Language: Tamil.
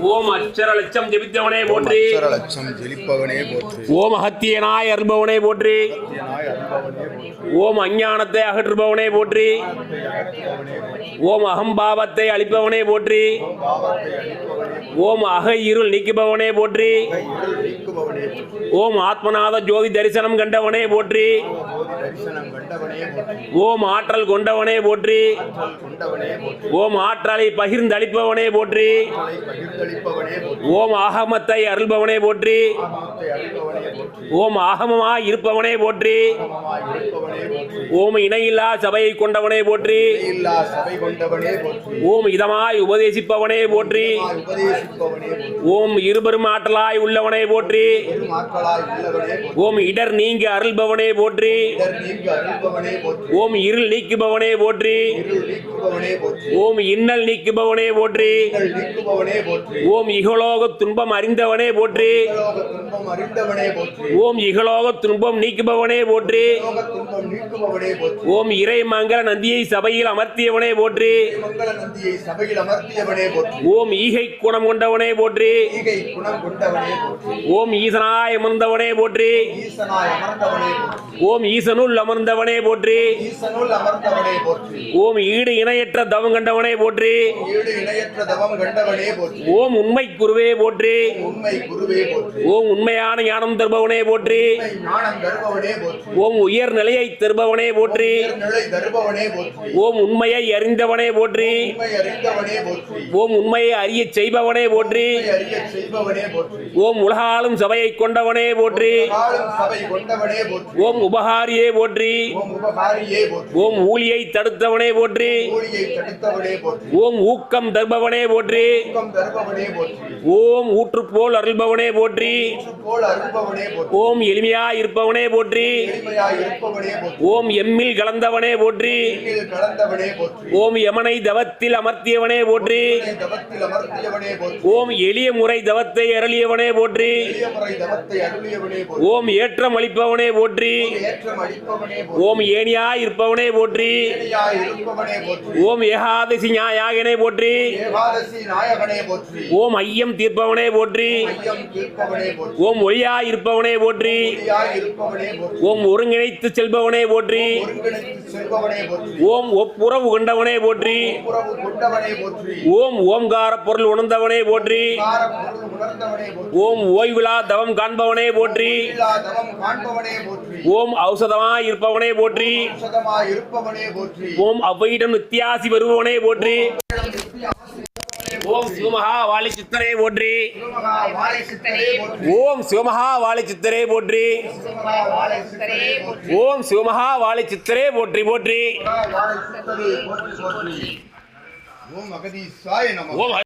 ஓம் அச்சர லட்சம் ஜெபித்தவனே போற்றி. லட்சம் ஜெலிப்பவனே போற்றி. ஓம் அகத்தியனாய் அருள்பவனே போற்றி. ஓம் அஞ்ஞானத்தை அகற்றுபவனே போற்றி. ஓம் அகம்பாவத்தை அளிப்பவனே போற்றி. அழிப்பவனே ஓம் அக இருள் நீக்குபவனே போற்றி. ஓம் ஆத்மநாத ஜோதி தரிசனம் கண்டவனே போற்றி. ஓம் ஆற்றல் கொண்டவனே போற்றி. ஓம் ஆற்றலை பகிர்ந்தளிப்பவனே போற்றி. ஓம் ஆகமத்தை அருள்பவனே போற்றி. ஓம் ஆகமமாய் இருப்பவனே போற்றி. ஓம் இணையில்லா சபையை கொண்டவனே போற்றி. ஓம் இதமாய் உபதேசிப்பவனே போற்றி. ஓம் இருபெரும் ஆற்றலாய் உள்ளவனே போற்றி. ஓம் இடர் நீங்க அருள்பவனே போற்றி. ஓம் இருள் நீக்குபவனே போற்றி. ஓம் இன்னல் நீக்குபவனே போற்றி. ஓம் இகலோக துன்பம் அறிந்தவனே போற்றி. ஓம் இகலோக துன்பம் நீக்குபவனே போற்றி. ஓம் இறை மங்கள நந்தியை சபையில் அமர்த்தியவனே போற்றி. மங்கள நந்தியை சபையில் அமர்த்தியவனே போற்றி. ஓம் ஈகை குணம் கொண்டவனே போற்றி ஓம் ஈசனாய் அமர்ந்தவனே போற்றி ஓம் ஈசனுள் அமர்ந்தவனே போற்றி ஓம் ஈடு இணையற்ற தவம் கண்டவனே போற்றி ஓம் உண்மை குருவே போற்றி ஓம் உண்மையான ஞானம் தருபவனே போற்றி ஓம் உயர் நிலையை தருபவனே போற்றி ஓம் உண்மையை அறிந்தவனே போற்றி ஓம் உண்மையை அறியச் செய்பவனே செய்பவனே போற்றி. ஓம் உலகாலும் சபையை கொண்டவனே போற்றி. ஓம் உபகாரியே போற்றி. ஓம் ஊழியை தடுத்தவனே போற்றி. ஓம் ஊக்கம் தருபவனே போற்றி. ஓம் போற்றி. போல் அருள்பவனே போற்றி. ஓம் எளிமையாய் இருப்பவனே போற்றி. ஓம் எம்மில் கலந்தவனே போற்றி. எண்ணில் கலந்தவனே போற்றி. ஓம் யமனை தவத்தில் அமர்த்தியவனே போற்றி. ஓம் எளிய முறை தவத்தை அருளியவனே போற்றி. ஓம் ஏற்றம் அளிப்பவனே போற்றி. ஓம் ஏனியா இருப்பவனே போற்றி. ஓம் ஏகாதசி ஞாயாகனே போற்றி. ஓம் ஐயம் தீர்ப்பவனே போற்றி. ஓம் ஒளியா இருப்பவனே போற்றி. ஓம் ஒருங்கிணைத்து செல்பவனே போற்றி. ஓம் ஒப்புறவு கொண்டவனே போற்றி. ஓம் ஓம்கார பொருள் உணர்ந்தவனே உணர்ந்தவனே போற்றி. ஓம் ஓய்விழா தவம் காண்பவனே போற்றி. ஓம் ஔஷதமாய் இருப்பவனே போற்றி. ஓம் அவ்வையிடம் நித்தியாசி வருபவனே போற்றி. ஓம் சிவமகா வாழி சித்தரே போற்றி. ஓம் சிவமகா வாழி சித்தரே போற்றி. ஓம் சிவமகா வாழி சித்தரே போற்றி போற்றி. ஓம் அகதீசாய நம.